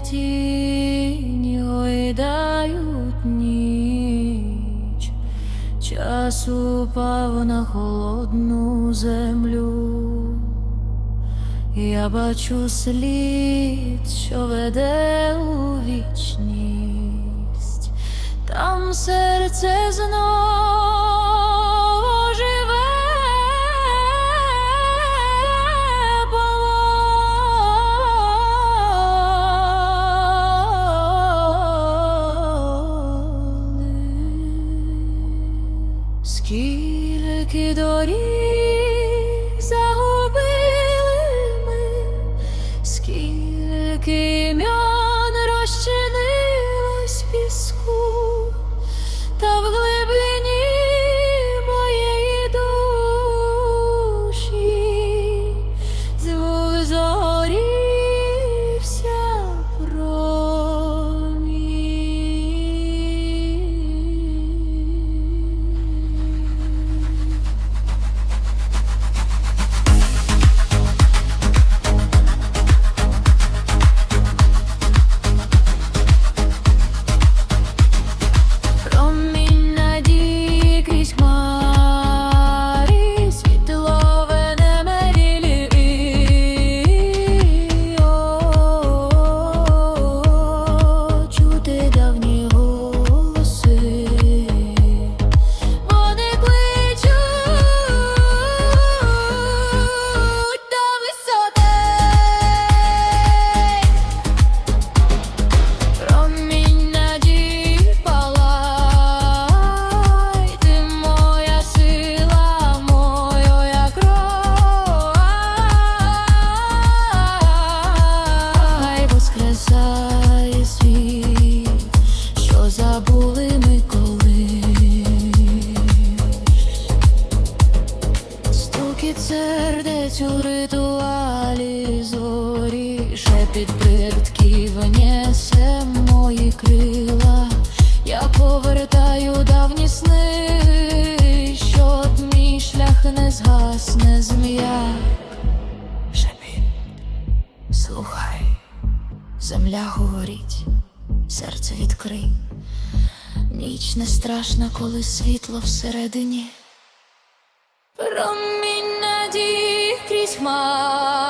тіні гойдають ніч, час упав на холодну землю. Я бачу слід, що веде у вічність, там серце знову Скільки доріг загубили ми, скільки сердець у ритуалі зорі, шепіт предків несе мої крила. Я повертаю давні сни, щоб мій шлях не згасне змія. Шепіт, слухай, земля говорить, серце відкрий. Ніч не страшна, коли світло всередині. Промінь Christmas.